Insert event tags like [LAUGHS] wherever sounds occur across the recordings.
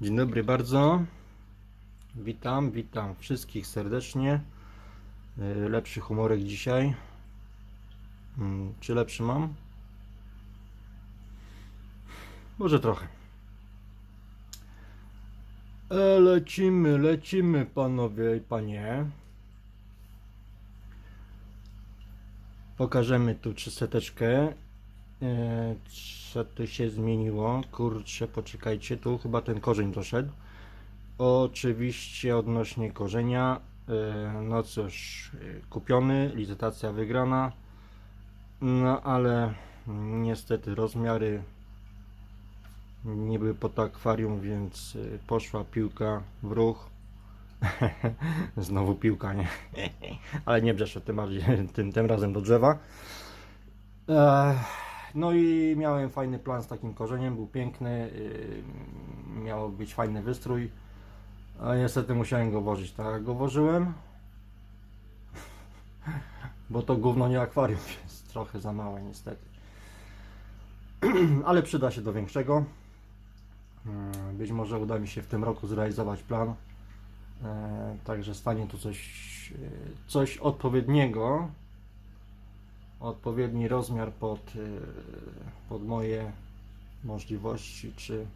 Dzień dobry bardzo. Witam, witam wszystkich serdecznie. Yy, Lepszy humorek dzisiaj. Mm, Czy lepszy mam? Może trochę. E, Lecimy, lecimy panowie i panie. Pokażemy tu trzyseteczkę. E, Co tu się zmieniło? Kurczę, poczekajcie, tu chyba ten korzeń doszedł. Oczywiście odnośnie korzenia, e, no cóż, e, kupiony, licytacja wygrana, no ale niestety rozmiary nie były pod akwarium, więc poszła piłka w ruch. [LAUGHS] Znowu piłka, nie? [LAUGHS] ale nie brzeszczę tym, [LAUGHS] tym, tym razem do drzewa. No i miałem fajny plan z takim korzeniem, był piękny, yy, miał być fajny wystrój, a niestety musiałem go włożyć. Tak go włożyłem, [LAUGHS] bo to gówno nie akwarium [LAUGHS] jest trochę za małe niestety. [CLEARS THROAT] Ale przyda się do większego. Yy, Być może uda mi się w tym roku zrealizować plan. E, Także stanie tu coś, e, coś odpowiedniego, odpowiedni rozmiar pod, e, pod moje możliwości, czy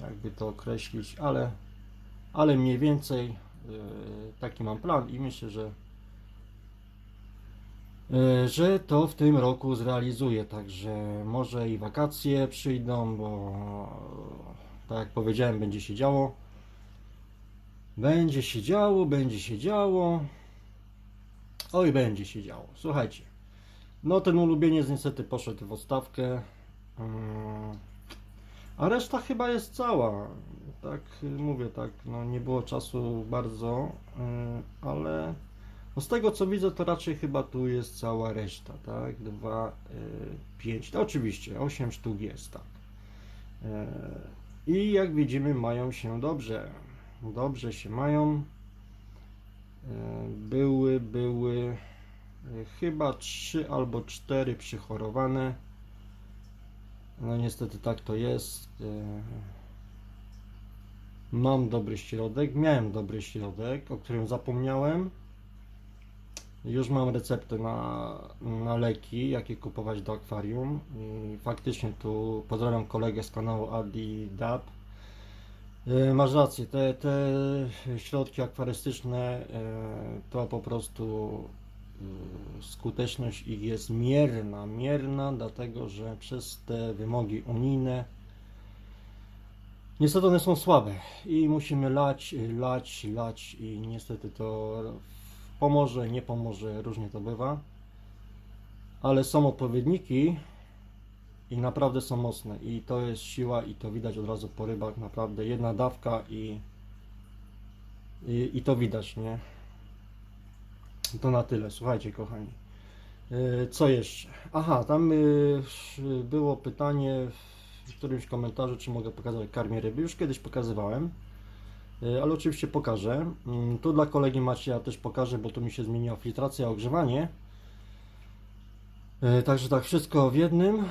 jakby to określić, ale, ale mniej więcej e, taki mam plan i myślę, że e, że to w tym roku zrealizuję, także może i wakacje przyjdą, bo tak jak powiedziałem, będzie się działo. Będzie się działo, będzie się działo. Oj, będzie się działo. Słuchajcie. No ten ulubieniec niestety poszedł w odstawkę. Mm, A reszta chyba jest cała. Tak y, mówię, tak, no nie było czasu bardzo, y, ale no z tego co widzę, to raczej chyba tu jest cała reszta, tak? 2, 5, to oczywiście 8 sztuk jest, tak. Y, I jak widzimy, mają się dobrze. Dobrze się mają. Były, były chyba trzy albo cztery przychorowane. No niestety tak to jest. E, Mam dobry środek, miałem dobry środek, o którym zapomniałem. Już mam receptę na, na leki, jakie kupować do akwarium. I faktycznie tu pozdrawiam kolegę z kanału Adi Dab. E, Masz rację, te, te środki akwarystyczne e, to po prostu e, skuteczność ich jest mierna, mierna, dlatego że przez te wymogi unijne niestety one są słabe i musimy lać, lać, lać i niestety to pomoże, nie pomoże, różnie to bywa, ale są odpowiedniki, i naprawdę są mocne i to jest siła i to widać od razu po rybach naprawdę jedna dawka i i, i to widać nie to na tyle słuchajcie kochani Yy, co jeszcze aha tam yy, było pytanie w którymś komentarzu czy mogę pokazać karmię ryby już kiedyś pokazywałem Yy, ale oczywiście pokażę Yy, tu dla kolegi Macieja też pokażę bo tu mi się zmieniła filtracja ogrzewanie Także tak, wszystko w jednym.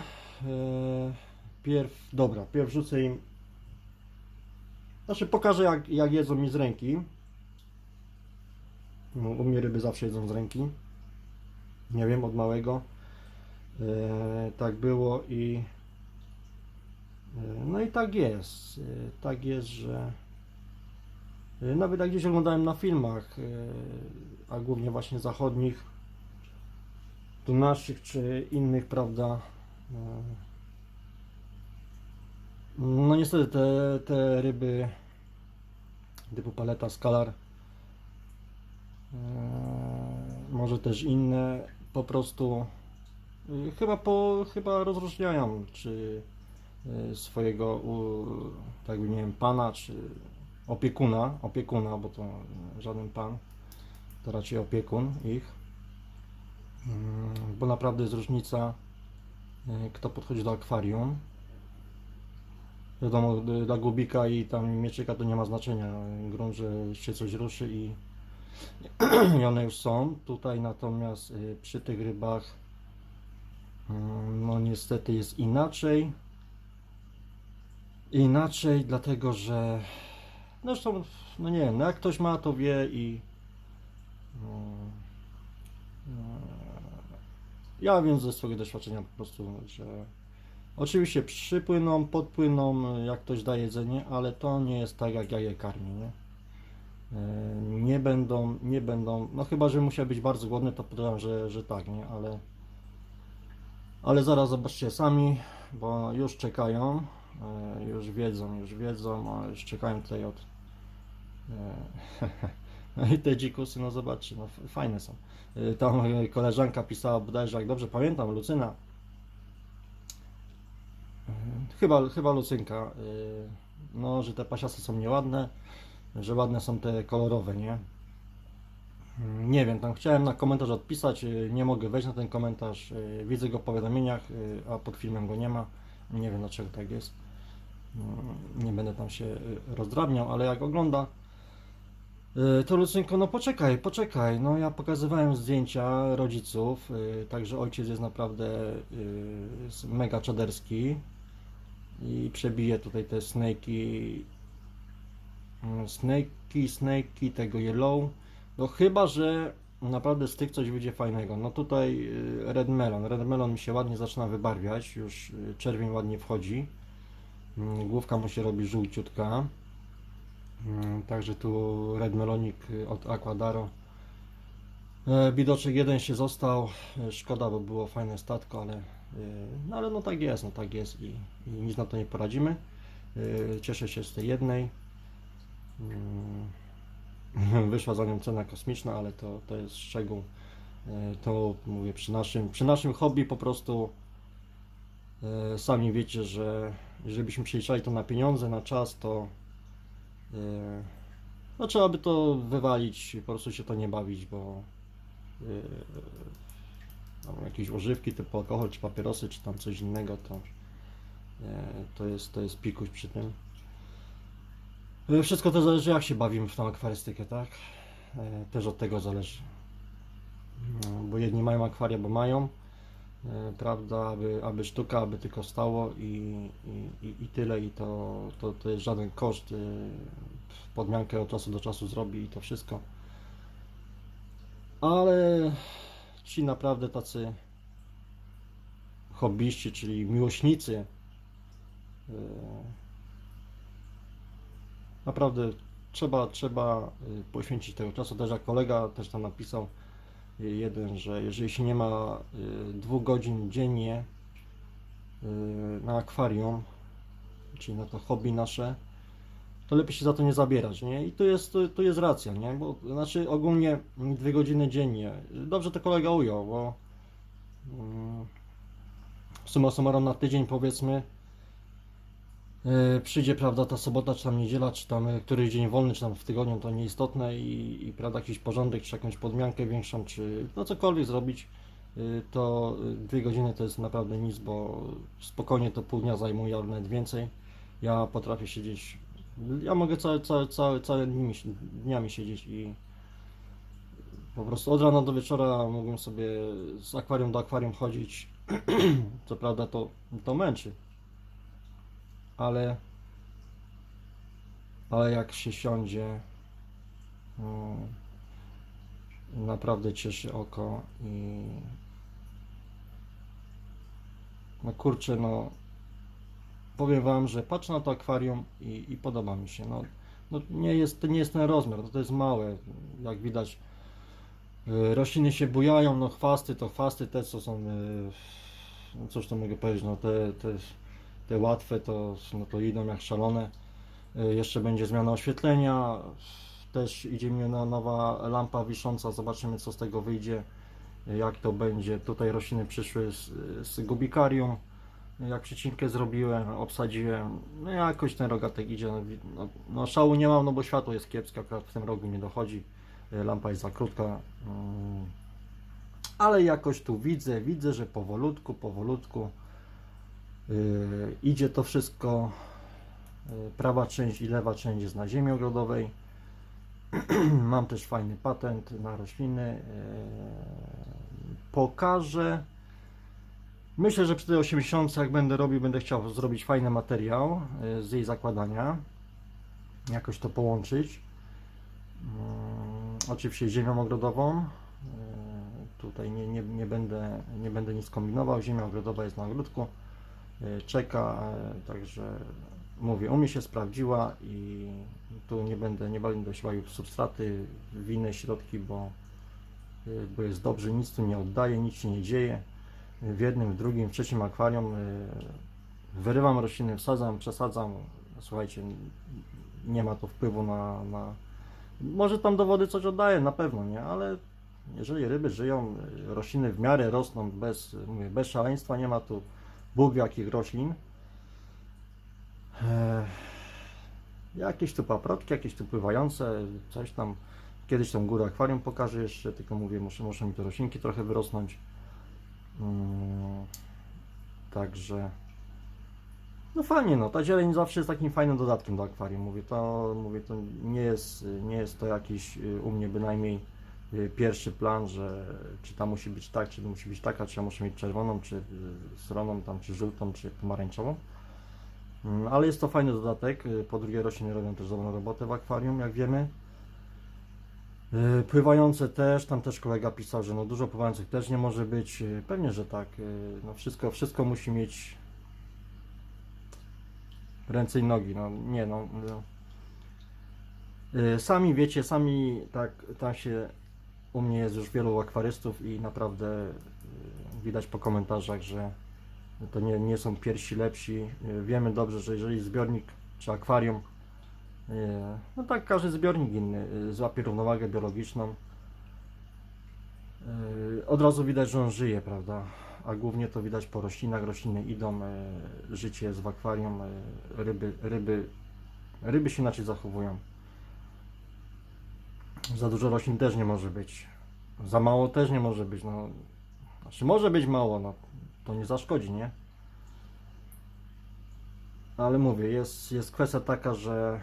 Pierw, dobra, pierw rzucę im. Znaczy pokażę jak, jak jedzą mi z ręki. U mnie ryby zawsze jedzą z ręki. Nie wiem, od małego. Eee, tak było i. eee, No i tak jest. Eee, Tak jest, że. Nawet jak gdzieś oglądałem na filmach, a głównie właśnie zachodnich, tu naszych czy innych, prawda? No niestety te, te ryby typu paleta, skalar, e, może też inne, po prostu e, chyba po, chyba rozróżniają, czy e, swojego, tak nie wiem, pana, czy opiekuna, opiekuna, bo to żaden pan, to raczej opiekun ich, Mm, bo naprawdę jest różnica e, kto podchodzi do akwarium. Wiadomo, y, dla gubika i tam mieczyka to nie ma znaczenia. Grunt, że się coś ruszy i, [CLEARS THROAT] i one już są. Tutaj natomiast y, przy tych rybach mm, no niestety jest inaczej. inaczej, dlatego że zresztą, no nie wiem, no jak ktoś ma, to wie i no, no, ja wiem ze swojego doświadczenia po prostu, że oczywiście przypłyną, podpłyną, jak ktoś da jedzenie, ale to nie jest tak, jak ja je karmię, nie? E, Nie będą, nie będą, no chyba, że musiał być bardzo głodny, to podejrzewam, że, że tak, nie? Ale, ale zaraz zobaczcie sami, bo już czekają, e, już wiedzą, już wiedzą, a już czekają tutaj od... e, [LAUGHS] No i te dzikusy, no zobaczcie, no fajne są. Tam koleżanka pisała bodajże, jak dobrze pamiętam, Lucyna. Chyba, chyba Lucynka, no, że te pasiasy są nieładne, że ładne są te kolorowe, nie? Nie wiem, tam chciałem na komentarz odpisać, y, nie mogę wejść na ten komentarz, y, widzę go w powiadomieniach, y, a pod filmem go nie ma. Nie wiem dlaczego tak jest. Mm, Nie będę tam się rozdrabniał, ale jak ogląda, to Lucynko, no poczekaj, poczekaj. No ja pokazywałem zdjęcia rodziców, także ojciec jest naprawdę mega czaderski i przebije tutaj te snake'i snakey, tego yellow. No chyba, że naprawdę z tych coś wyjdzie fajnego. No tutaj y, red melon. Red melon mi się ładnie zaczyna wybarwiać. Już y, czerwień ładnie wchodzi. Mm, Główka mu się robi żółciutka. Mm, Także tu red melonik y, od Aquadaro. E, Bidoczek jeden się został. E, Szkoda, bo było fajne statko, ale, no, ale no tak jest, no tak jest i, i nic na to nie poradzimy. Y, Cieszę się z tej jednej. Mm, [LAUGHS] Wyszła za nią cena kosmiczna, ale to, to jest szczegół. E, To mówię przy naszym, przy naszym hobby po prostu e, sami wiecie, że jeżeli byśmy przeliczali to na pieniądze, na czas, to e, no trzeba by to wywalić, po prostu się to nie bawić, bo jakieś używki typu alkohol, czy papierosy, czy tam coś innego, to, to, jest, to jest pikuś przy tym. E, Wszystko to zależy jak się bawimy w tą akwarystykę, tak? E, Też od tego zależy. No, Bo jedni mają akwaria, bo mają, e, prawda, aby, aby sztuka, aby tylko stało i, i, i- tyle i to, to, to jest żaden koszt. Podmiankę od czasu do czasu zrobi i to wszystko. Ale ci naprawdę tacy hobbyści, czyli miłośnicy naprawdę trzeba, trzeba y, poświęcić tego czasu. Też jak kolega też tam napisał y, jeden, że jeżeli się nie ma y, dwóch godzin dziennie na akwarium, czyli na to hobby nasze, to lepiej się za to nie zabierać, nie? I tu jest, tu, jest racja, nie? Bo znaczy ogólnie dwie godziny dziennie. Dobrze to kolega ujął, bo mm, summa summarum na tydzień powiedzmy przyjdzie, prawda, ta sobota, czy tam niedziela, czy tam e, któryś dzień wolny, czy tam w tygodniu, to nieistotne i, i prawda, jakiś porządek, czy jakąś podmiankę większą, czy no cokolwiek zrobić, e, to e, dwie godziny to jest naprawdę nic, bo spokojnie to pół dnia zajmuje, albo nawet więcej. Ja potrafię siedzieć, ja mogę całe, całe, całe, całe dni, dniami siedzieć i po prostu od rana do wieczora mógłbym sobie z akwarium do akwarium chodzić. [CLEARS THROAT] Co prawda to, to męczy ale ale jak się siądzie no, naprawdę cieszy oko i no kurczę no powiem wam, że patrzę na to akwarium i, i podoba mi się. No, no nie jest, to nie jest ten rozmiar, no to jest małe. Jak widać y, rośliny się bujają, no chwasty to chwasty te co są y, no cóż to mogę powiedzieć, no te, te te łatwe to, no to idą jak szalone. Y, Jeszcze będzie zmiana oświetlenia. Też idzie mi na nowa lampa wisząca. Zobaczymy co z tego wyjdzie. y, Jak to będzie. Tutaj rośliny przyszły z, z gubikarium. Jak przecinkę zrobiłem, obsadziłem. No jakoś ten rogatek idzie. No, no, no szału nie mam, no bo światło jest kiepskie. Akurat w tym rogu nie dochodzi. Lampa jest za krótka. Mm. Ale jakoś tu widzę, widzę, że powolutku, powolutku Yy, idzie to wszystko. Yy, prawa część i lewa część jest na ziemi ogrodowej. [CLEARS THROAT] Mam też fajny patent na rośliny. Yy, pokażę Myślę, że przy tej 80 jak będę robił, będę chciał zrobić fajny materiał y, z jej zakładania. Jakoś to połączyć. Mm, Oczywiście ziemią ogrodową. Y, Tutaj nie, nie, nie, będę, nie będę nic kombinował. Ziemia ogrodowa jest na ogródku. Y, Czeka, y, także mówię, u mnie się sprawdziła i tu nie będę, nie będę siłał substraty w inne środki, bo, y, bo jest dobrze, nic tu nie oddaje, nic się nie dzieje w jednym, w drugim, w trzecim akwarium. Wyrywam rośliny, wsadzam, przesadzam. Słuchajcie, nie ma to wpływu na, na. Może tam do wody coś oddaje, na pewno, nie? Ale jeżeli ryby żyją, rośliny w miarę rosną bez, mówię, bez szaleństwa, nie ma tu Bóg jakich roślin. E, Jakieś tu paprotki, jakieś tu pływające, coś tam. Kiedyś tą górę akwarium pokażę jeszcze, tylko mówię, muszę, muszę mi te roślinki trochę wyrosnąć. Mm, Także no fajnie, no ta zieleń zawsze jest takim fajnym dodatkiem do akwarium. Mówię, to, mówię, to nie jest, nie jest to jakiś y, u mnie bynajmniej pierwszy plan, że czy ta musi być tak, czy musi być taka, czy ja muszę mieć czerwoną, czy y, sroną, tam, czy żółtą, czy pomarańczową. Mm, Ale jest to fajny dodatek. Y, Po drugie, rośliny robią też dobrą robotę w akwarium, jak wiemy. Y, Pływające też, tam też kolega pisał, że no dużo pływających też nie może być. Y, Pewnie, że tak. Y, No wszystko, wszystko musi mieć ręce i nogi. No nie no. y, y, Sami wiecie, sami tak tam się u mnie jest już wielu akwarystów i naprawdę y, widać po komentarzach, że to nie, nie są pierwsi lepsi. Y, Wiemy dobrze, że jeżeli zbiornik czy akwarium y, no tak, każdy zbiornik inny złapie równowagę biologiczną. Od razu widać, że on żyje, prawda? A głównie to widać po roślinach. Rośliny idą, życie jest w akwarium, ryby, ryby, ryby się inaczej zachowują. Za dużo roślin też nie może być. Za mało też nie może być. No, znaczy może być mało, no to nie zaszkodzi, nie? Ale mówię, jest, jest kwestia taka, że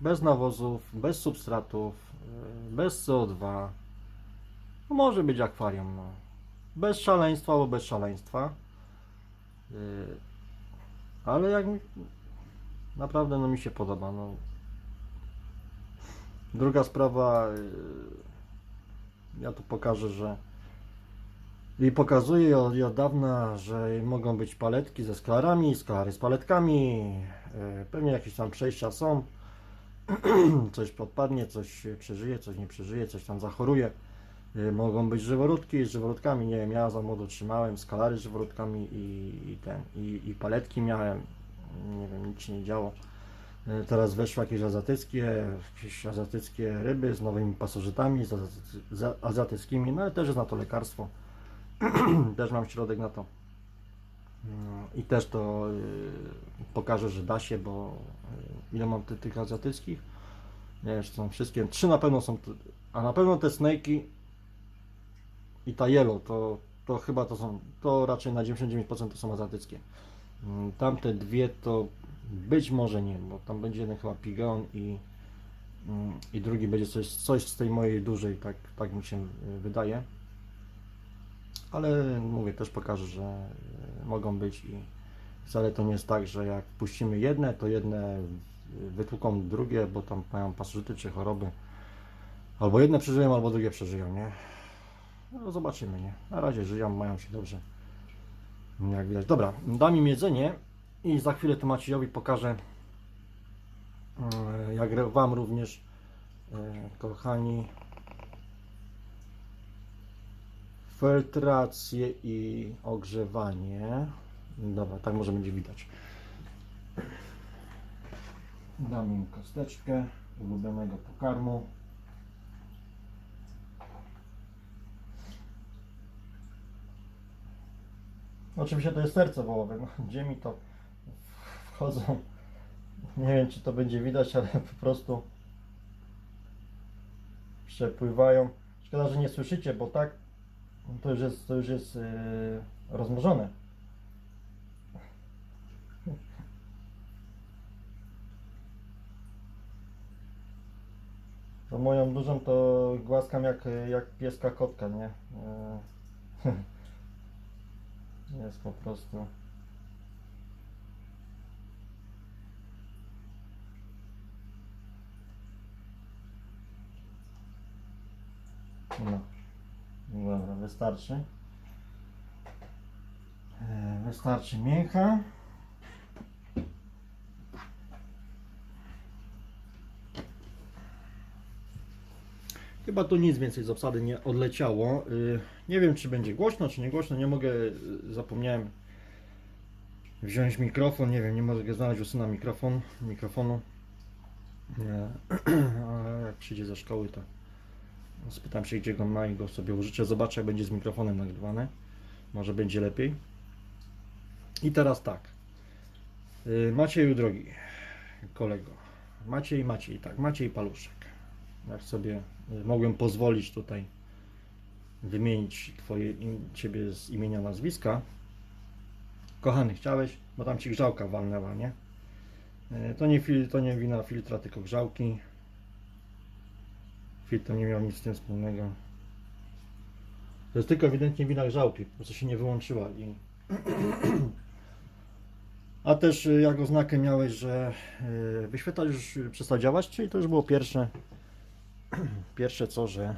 bez nawozów, bez substratów, yy, bez CO2, no może być akwarium, no. Bez szaleństwa albo bez szaleństwa. Yy, Ale jak mi, naprawdę no mi się podoba, no. Druga sprawa, yy, ja tu pokażę, że i pokazuje od, od dawna, że mogą być paletki ze sklarami, sklary z paletkami. e, Pewnie jakieś tam przejścia są. [CLEARS THROAT] Coś podpadnie, coś przeżyje, coś nie przeżyje, coś tam zachoruje. E, Mogą być żyworódki z żyworódkami. Nie wiem, ja za młodo trzymałem skalary z żyworódkami i, i ten, i, i paletki miałem. Nie wiem, nic się nie działo. E, Teraz weszły jakieś azjatyckie, jakieś azjatyckie ryby z nowymi pasożytami, z azjaty- z azjatyckimi, no ale też jest na to lekarstwo. [CLEARS THROAT] też mam środek na to. No, I też to y, pokażę, że da się, bo y, ile mam ty, tych azjatyckich? Nie wiem, są wszystkie. Trzy na pewno są, a na pewno te snake'i i ta yellow, to, to chyba to są, to raczej na 99% to są azjatyckie. Mm, Tamte dwie to być może nie, bo tam będzie jeden chyba pigeon i, mm, i drugi będzie coś, coś z tej mojej dużej, tak, tak mi się y, wydaje. Ale mówię, też pokażę, że y, mogą być i wcale to nie jest tak, że jak puścimy jedne, to jedne y, wytłuką drugie, bo tam mają pasożyty czy choroby. Albo jedne przeżyją, albo drugie przeżyją, nie? No zobaczymy, nie? Na razie żyją, mają się dobrze. Jak widać. Dobra, dam im jedzenie i za chwilę to Maciejowi pokażę, y, jak Wam również, y, kochani, filtrację i ogrzewanie. Dobra, tak może będzie widać. Dam im kosteczkę ulubionego pokarmu. Oczywiście to jest serce wołowe. No, gdzie mi to wchodzą? Nie wiem, czy to będzie widać, ale po prostu przepływają. Szkoda, że nie słyszycie, bo tak to już jest, to już jest yy, rozmnożone. To moją dużą to głaskam jak, jak pieska kotka, nie? Yy. [LAUGHS] jest po prostu no dobra wystarczy E, wystarczy mięcha Chyba tu nic więcej z obsady nie odleciało. Y, Nie wiem, czy będzie głośno, czy nie głośno. Nie mogę, y, zapomniałem wziąć mikrofon. Nie wiem, nie mogę znaleźć usyna mikrofon, mikrofonu. Nie. [CLEARS THROAT] A jak przyjdzie ze szkoły, to spytam się, gdzie go ma i go sobie użyczę. Zobaczę, jak będzie z mikrofonem nagrywane. Może będzie lepiej. I teraz tak. Y, Macieju drogi kolego. Maciej, Maciej, tak. Maciej Paluszek. Jak sobie y, mogłem pozwolić tutaj wymienić twoje, ciebie z imienia, nazwiska. Kochany, chciałeś, bo tam ci grzałka walnęła, nie? Y, To nie, to nie wina filtra, tylko grzałki. Filtr nie miał nic z tym wspólnego. To jest tylko ewidentnie wina grzałki, po prostu się nie wyłączyła i [CLEARS THROAT] a też y, jak oznakę miałeś, że y, wyświetlacz już przestał działać, czyli to już było pierwsze [CLEARS THROAT] Pierwsze co, że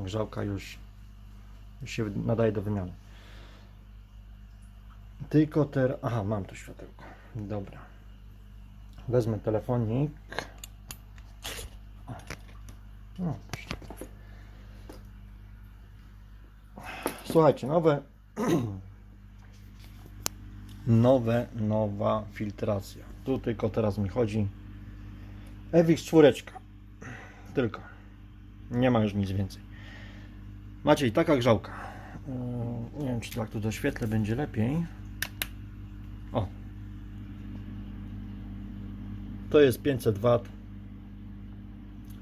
y, grzałka już, już się nadaje do wymiany. Tylko teraz. Aha, mam tu światełko. Dobra. Wezmę telefonik. No. Słuchajcie, nowe. Nowe, nowa filtracja. Tu tylko teraz mi chodzi. Ewix czwóreczka. Tylko. Nie ma już nic więcej. Maciej, taka grzałka. Yy, Nie wiem, czy tak tu doświetlę będzie lepiej. O. To jest 500 W.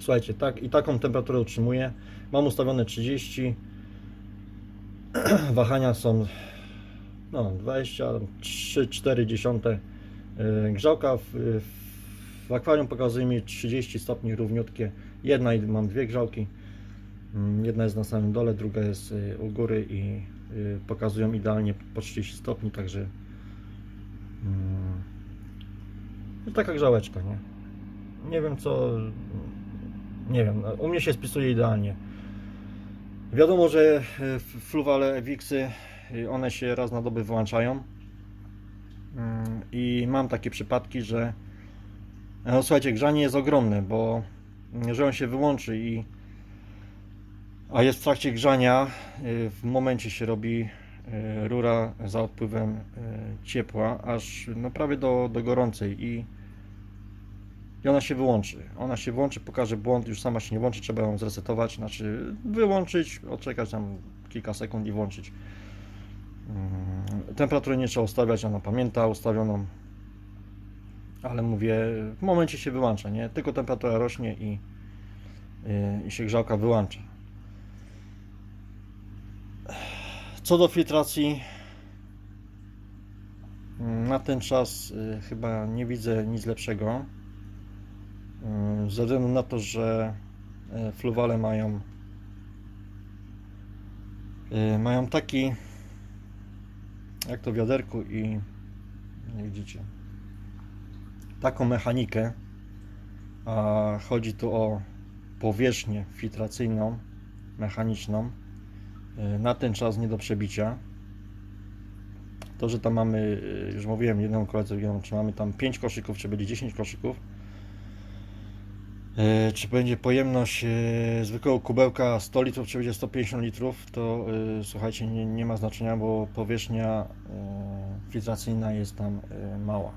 Słuchajcie, tak i taką temperaturę utrzymuję. Mam ustawione 30. [CLEARS THROAT] Wahania są no 23,4 dziesiąte. Yy, Grzałka w, w akwarium pokazuje mi 30 stopni równiutkie. Jedna i mam dwie grzałki. Mm, Jedna jest na samym dole, druga jest y, u góry i y, pokazują idealnie po 30 stopni, także mm, no taka grzałeczka, nie? Nie wiem co, nie wiem, no, u mnie się spisuje idealnie. Wiadomo, że y, fluwale Wixy, y, one się raz na dobę wyłączają Mm, i mam takie przypadki, że no słuchajcie, grzanie jest ogromne, bo że on się wyłączy i a jest w trakcie grzania, w momencie się robi rura za odpływem ciepła, aż no prawie do, do gorącej i, i ona się wyłączy. Ona się włączy, pokaże błąd, już sama się nie włączy, trzeba ją zresetować, znaczy wyłączyć, odczekać tam kilka sekund i włączyć. Mm, Temperatury nie trzeba ustawiać, ona pamięta ustawioną ale mówię, w momencie się wyłącza, nie? Tylko temperatura rośnie i, i, i się grzałka wyłącza. Co do filtracji, mm, na ten czas y, chyba nie widzę nic lepszego. Y, Ze względu na to, że y, fluwale mają y, mają taki jak to w wiaderku i widzicie taką mechanikę, a chodzi tu o powierzchnię filtracyjną, mechaniczną, y, na ten czas nie do przebicia. To, że tam mamy, już mówiłem jedną koledze, czy mamy tam 5 koszyków, czy będzie 10 koszyków, czy będzie pojemność y, zwykłego kubełka 100 litrów, czy będzie 150 litrów, to y, słuchajcie, nie, nie ma znaczenia, bo powierzchnia filtracyjna jest tam mała.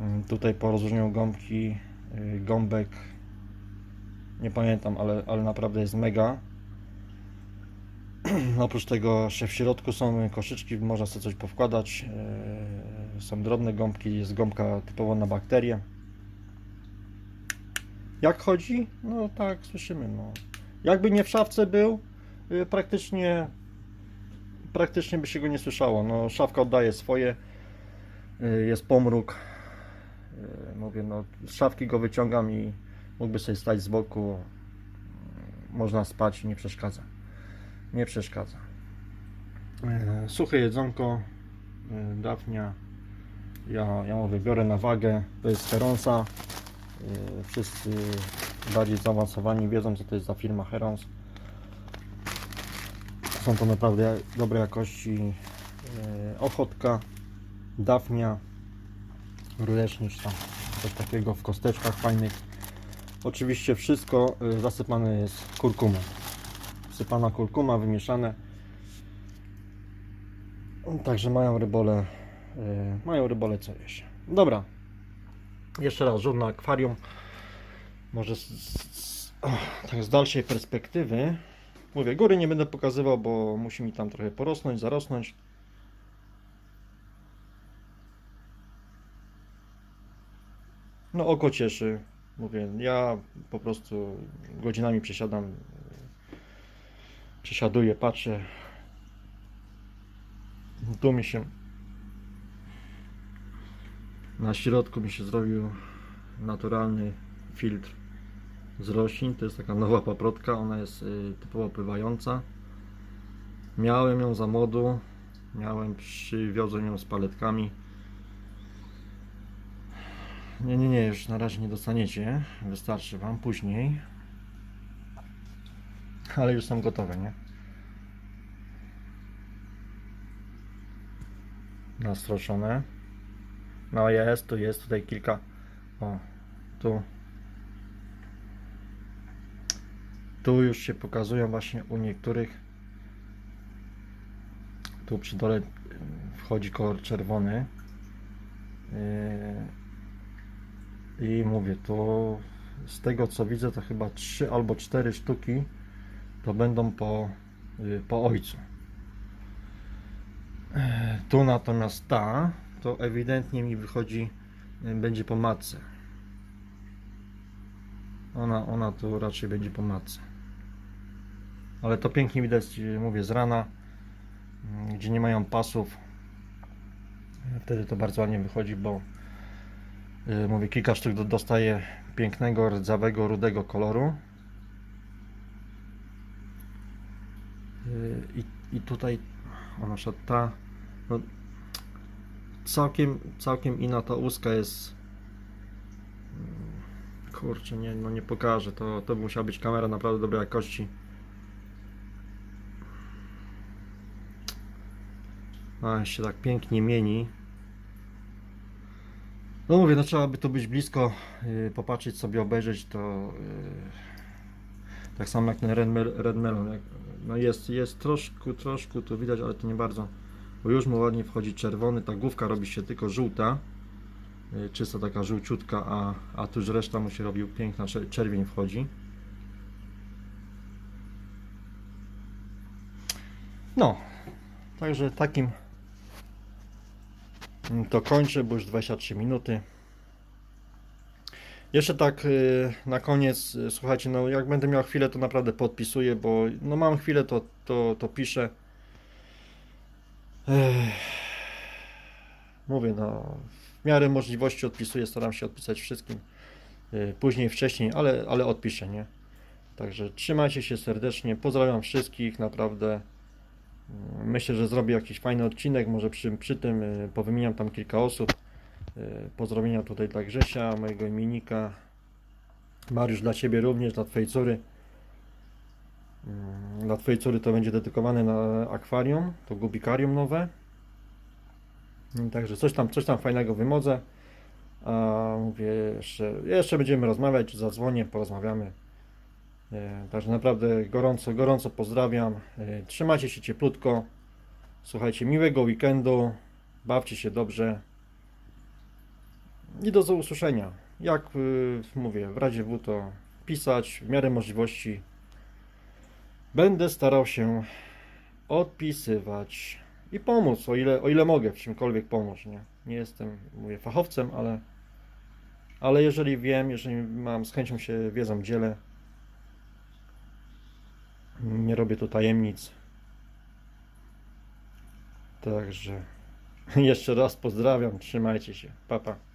Mm, Tutaj po rozróżnieniu gąbki, gąbek, nie pamiętam, ale, ale naprawdę jest mega. [CLEARS THROAT] Oprócz tego, że w środku są koszyczki, można sobie coś powkładać. Są drobne gąbki, jest gąbka typowo na bakterie. Jak chodzi? No tak, słyszymy. No. Jakby nie w szafce był, y, praktycznie praktycznie by się go nie słyszało. No, szafka oddaje swoje, y, jest pomruk. Y, Mówię, no, z szafki go wyciągam i mógłby sobie stać z boku. Można spać, nie przeszkadza. Nie przeszkadza. Suche jedzonko, e, dawnia. Ja, ja ją wybiorę na wagę. To jest Heronsa. E, Wszyscy bardziej zaawansowani wiedzą, co to jest za firma Herons. Są to naprawdę dobrej jakości e, ochotka, dafnia, rulecznicz tam, coś takiego w kosteczkach fajnych. Oczywiście wszystko e, zasypane jest kurkumą. Wsypana kurkuma, wymieszane. Także mają rybole, mają rybole co jeść. Dobra. Jeszcze raz rzut na akwarium. Może z, z, tak z dalszej perspektywy. Mówię, góry nie będę pokazywał, bo musi mi tam trochę porosnąć, zarosnąć. No oko cieszy. Mówię, ja po prostu godzinami przesiadam, przesiaduję, patrzę. Tu mi się na środku mi się zrobił naturalny filtr z roślin. To jest taka nowa paprotka, ona jest y, typowo pływająca. Miałem ją za modu, miałem, przywiozłem ją z paletkami. Nie, nie, nie, już na razie nie dostaniecie. Wystarczy Wam później. Ale już są gotowe, nie? Nastroszone. No jest, tu jest tutaj kilka. O, tu. Tu już się pokazują właśnie u niektórych. Tu przy dole y, wchodzi kolor czerwony. Yy, I mówię, to z tego co widzę, to chyba 3 albo 4 sztuki to będą po, yy, po ojcu. Tu natomiast ta, to ewidentnie mi wychodzi, yy, będzie po matce. Ona, ona tu raczej będzie po matce. Ale to pięknie widać, yy, mówię, z rana, yy, gdzie nie mają pasów. Wtedy to bardzo ładnie wychodzi, bo mówię, kilka sztuk do- dostaje pięknego, rdzawego, rudego koloru. I, i tutaj, o na przykład ta, no, całkiem, całkiem inna ta łuska jest. Mm, Kurczę, nie, no nie pokażę. To, to musiała być kamera naprawdę dobrej jakości. A, się tak pięknie mieni. No mówię, no trzeba by to być blisko, yy, popatrzeć sobie, obejrzeć to. Yy, tak samo jak ten Red, Mel- Red Melon. Jak, no jest, jest troszkę, troszkę tu widać, ale to nie bardzo. Bo już mu ładnie wchodzi czerwony, ta główka robi się tylko żółta. Yy, czysta taka żółciutka, a, a tu już reszta mu się robił piękna, czer- czerwień wchodzi. No, także takim to kończę, bo już 23 minuty. Jeszcze tak y, na koniec, y, słuchajcie, no jak będę miał chwilę, to naprawdę podpisuję, bo no mam chwilę, to, to, to piszę. Mówię, no w miarę możliwości odpisuję, staram się odpisać wszystkim. Y, Później, wcześniej, ale, ale odpiszę, nie? Także trzymajcie się serdecznie, pozdrawiam wszystkich, naprawdę. Myślę, że zrobię jakiś fajny odcinek, może przy, przy tym y, powymieniam tam kilka osób. Y, Pozdrowienia tutaj dla Grzesia, mojego imiennika. Mariusz, dla Ciebie również, dla Twojej córy. Mm, Dla Twojej córy to będzie dedykowane na akwarium, to gubikarium nowe. Mm, Także coś tam, coś tam fajnego wymodzę. A mówię, jeszcze, jeszcze będziemy rozmawiać, zadzwonię, porozmawiamy. E, Także naprawdę gorąco, gorąco pozdrawiam. E, Trzymajcie się cieplutko. Słuchajcie, miłego weekendu. Bawcie się dobrze. I do usłyszenia. Jak y, mówię, w razie W to pisać w miarę możliwości. Będę starał się odpisywać i pomóc, o ile, o ile mogę, w czymkolwiek pomóc. Nie, nie jestem, mówię, fachowcem, ale, ale jeżeli wiem, jeżeli mam z chęcią się wiedzą dzielę, nie robię tu tajemnic. Także [LAUGHS] jeszcze raz pozdrawiam, trzymajcie się. Pa, pa.